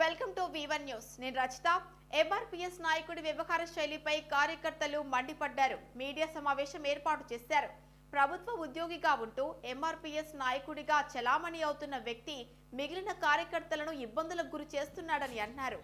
Welcome to వివన్ news నేను Rachitha. MRPS నాయకుడి వ్యవహార శైలిపై కార్యకర్తలు మండిపడ్డారు. మీడియా సమావేశం ఏర్పాటు చేశారు. ప్రభుత్వ ఉద్యోగిగా ఉంటూ ఎంఆర్పీఎస్ నాయకుడిగా చలామణి అవుతున్న వ్యక్తి మిగిలిన కార్యకర్తలను ఇబ్బందులకు గురి చేస్తున్నాడని అన్నారు.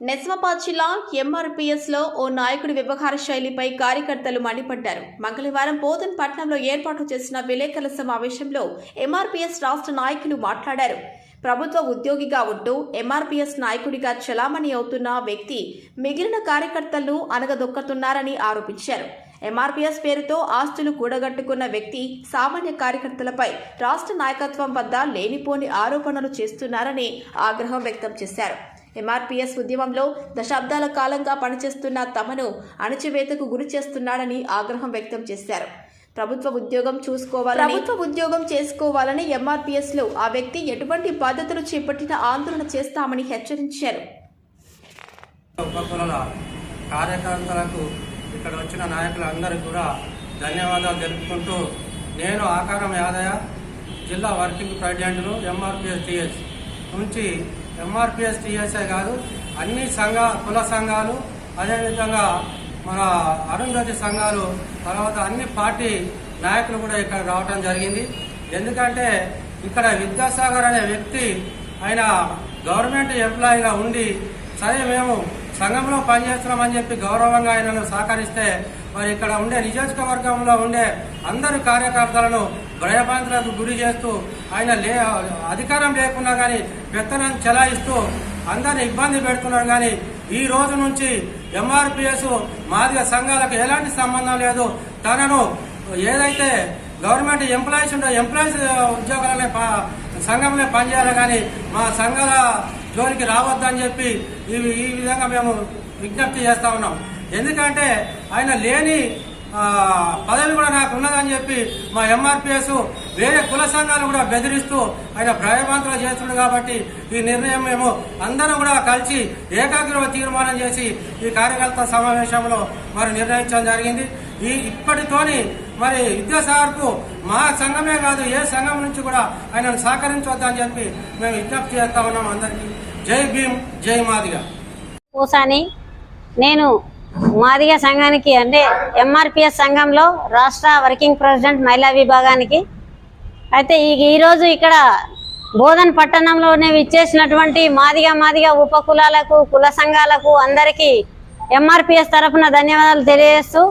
నిజామాబాద్ జిల్లా ఎంఆర్పీఎస్లో ఓ నాయకుడి వ్యవహార శైలిపై కార్యకర్తలు మండిపడ్డారు. మంగళవారం పోతన్ పట్నంలో ఏర్పాటు చేసిన విలేకరుల సమావేశంలో ఎంఆర్పీఎస్ రాష్ట్ర నాయకులు మాట్లాడారు. ప్రభుత్వ ఉద్యోగిగా ఉంటూ ఎంఆర్పీఎస్ నాయకుడిగా చలామణి అవుతున్న వ్యక్తి మిగిలిన కార్యకర్తలను అనగదొక్కతున్నారని ఆరోపించారు. ఎంఆర్పీఎస్ పేరుతో ఆస్తులు కూడగట్టుకున్న వ్యక్తి సామాన్య కార్యకర్తలపై రాష్ట్ర నాయకత్వం వద్ద లేనిపోని ఆరోపణలు చేస్తున్నారని ఆగ్రహం వ్యక్తం చేశారు. ఎంఆర్పీఎస్ ఉద్యమంలో దశాబ్దాల కాలంగా పనిచేస్తున్న తమను అణచివేతకు గురి చేస్తున్నాడని ఆగ్రహం వ్యక్తం చేశారు. ప్రభుత్వ ఉద్యోగం చూసుకోవాలని ప్రభుత్వ ఉద్యోగం చేసుకోవాలని ఎంఆర్పీఎస్లో ఆ వ్యక్తి ఎటువంటి బాధ్యతలు చేపట్టిన ఆందోళన చేస్తామని హెచ్చరించారు. కార్యకర్తలకు ఇక్కడ వచ్చిన నాయకులందరికీ కూడా ధన్యవాదాలు తెలుపుకుంటూ నేను ఆకారం యాదయ్య జిల్లా వర్కింగ్ ప్రెసిడెంట్ను ఎంఆర్పిఎస్ టీఎస్. నుంచి ఎంఆర్పిఎస్ టీఎస్ఏ కాదు అన్ని సంఘ కుల సంఘాలు అదేవిధంగా మన అరుంధతి సంఘాలు తర్వాత అన్ని పార్టీ నాయకులు కూడా ఇక్కడ రావడం జరిగింది. ఎందుకంటే ఇక్కడ విద్యాసాగర్ అనే వ్యక్తి ఆయన గవర్నమెంట్ ఎంప్లాయీగా ఉండి సరే మేము సంఘంలో పనిచేస్తున్నామని చెప్పి గౌరవంగా ఆయనను సహకరిస్తే మరి ఇక్కడ ఉండే నియోజకవర్గంలో ఉండే అందరు కార్యకర్తలను భయభ్రాంతులకు గురి చేస్తూ ఆయన లే అధికారం లేకున్నా కానీ పెత్తనం చెలాయిస్తూ అందరిని ఇబ్బంది పెడుతున్నారు కానీ ఈ రోజు నుంచి ఎంఆర్పిఎస్ మాదిగ సంఘాలకు ఎలాంటి సంబంధం లేదు. తనను ఏదైతే గవర్నమెంట్ ఎంప్లాయీస్ ఉండో ఎంప్లాయీస్ ఉద్యోగాలనే ప- సంఘంలో పనిచేయాలి కానీ మా సంఘాల జోలికి రావద్దని చెప్పి ఈ విధంగా మేము విజ్ఞప్తి చేస్తా ఉన్నాం. ఎందుకంటే ఆయన లేని పదవి కూడా నాకు ఉన్నదని చెప్పి మా ఎంఆర్పిఎస్ వేరే కుల సంఘాలు కూడా బెదిరిస్తూ ఆయన భయభ్రాంతులు చేస్తున్నాడు కాబట్టి ఈ నిర్ణయం మేము అందరం కూడా కలిసి ఏకాగ్ర తీర్మానం చేసి ఈ కార్యకర్త సమావేశంలో మరి నిర్ణయించడం జరిగింది. ఈ ఇప్పటితోని మరి విద్యాసాగర్కు మా సంఘమే కాదు ఏ సంఘం నుంచి కూడా ఆయనను సహకరించవద్దని చెప్పి మేము విజ్ఞప్తి చేస్తా ఉన్నాం అందరికీ. జై భీమ్ జై మాదిగా. నేను మాదిగ సంఘానికి అంటే ఎంఆర్పిఎస్ సంఘంలో రాష్ట్ర వర్కింగ్ ప్రెసిడెంట్ మహిళా విభాగానికి. అయితే ఈ ఈరోజు ఇక్కడ బోధన్ పట్టణంలోనే ఇచ్చేసినటువంటి మాదిగ మాదిగ ఉపకులాలకు కుల సంఘాలకు అందరికీ ఎంఆర్పిఎస్ తరఫున ధన్యవాదాలు తెలియజేస్తూ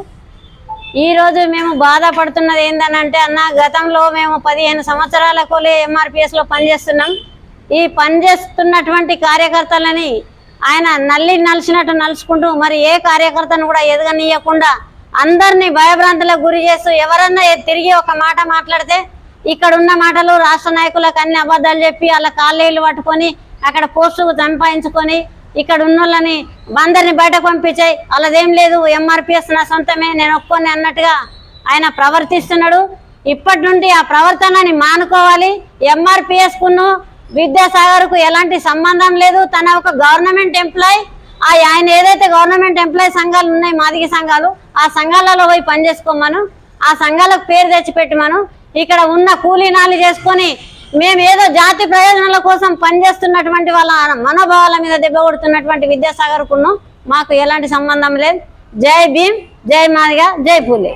ఈరోజు మేము బాధపడుతున్నది ఏంటనంటే అన్న గతంలో మేము పదిహేను సంవత్సరాల కోలే ఎంఆర్పిఎస్లో పనిచేస్తున్నాం. ఈ పనిచేస్తున్నటువంటి కార్యకర్తలని ఆయన నల్లి నలిచినట్టు నలుచుకుంటూ మరి ఏ కార్యకర్తను కూడా ఎదగనీయకుండా అందరినీ భయభ్రాంతులకు గురి చేస్తూ ఎవరన్నా తిరిగి ఒక మాట మాట్లాడితే ఇక్కడ ఉన్న మాటలు రాష్ట్ర నాయకులకు అన్ని అబద్ధాలు చెప్పి వాళ్ళ కాళ్ళీలు పట్టుకొని అక్కడ పోస్టు సంపాదించుకొని ఇక్కడ ఉన్న వాళ్ళని అందరిని బయటకు పంపించాయి. అలాదేం లేదు ఎంఆర్పిఎస్ నా సొంతమే నేను ఒప్పుకొని అన్నట్టుగా ఆయన ప్రవర్తిస్తున్నాడు. ఇప్పటి నుండి ఆ ప్రవర్తనని మానుకోవాలి. ఎంఆర్పిఎస్కును విద్యాసాగర్కు ఎలాంటి సంబంధం లేదు. తన ఒక గవర్నమెంట్ ఎంప్లాయ్. ఆ ఆయన ఏదైతే గవర్నమెంట్ ఎంప్లాయీ సంఘాలు ఉన్నాయి మాదిగ సంఘాలు ఆ సంఘాలలో పోయి పనిచేసుకోమను ఆ సంఘాలకు పేరు తెచ్చిపెట్టమను. ఇక్కడ ఉన్న కూలీనాలు చేసుకొని మేము ఏదో జాతి ప్రయోజనాల కోసం పనిచేస్తున్నటువంటి వాళ్ళ మనోభావాల మీద దెబ్బ కొడుతున్నటువంటి విద్యాసాగర్ కును మాకు ఎలాంటి సంబంధం లేదు. జై భీమ్ జై మాదిగ జై పూలే.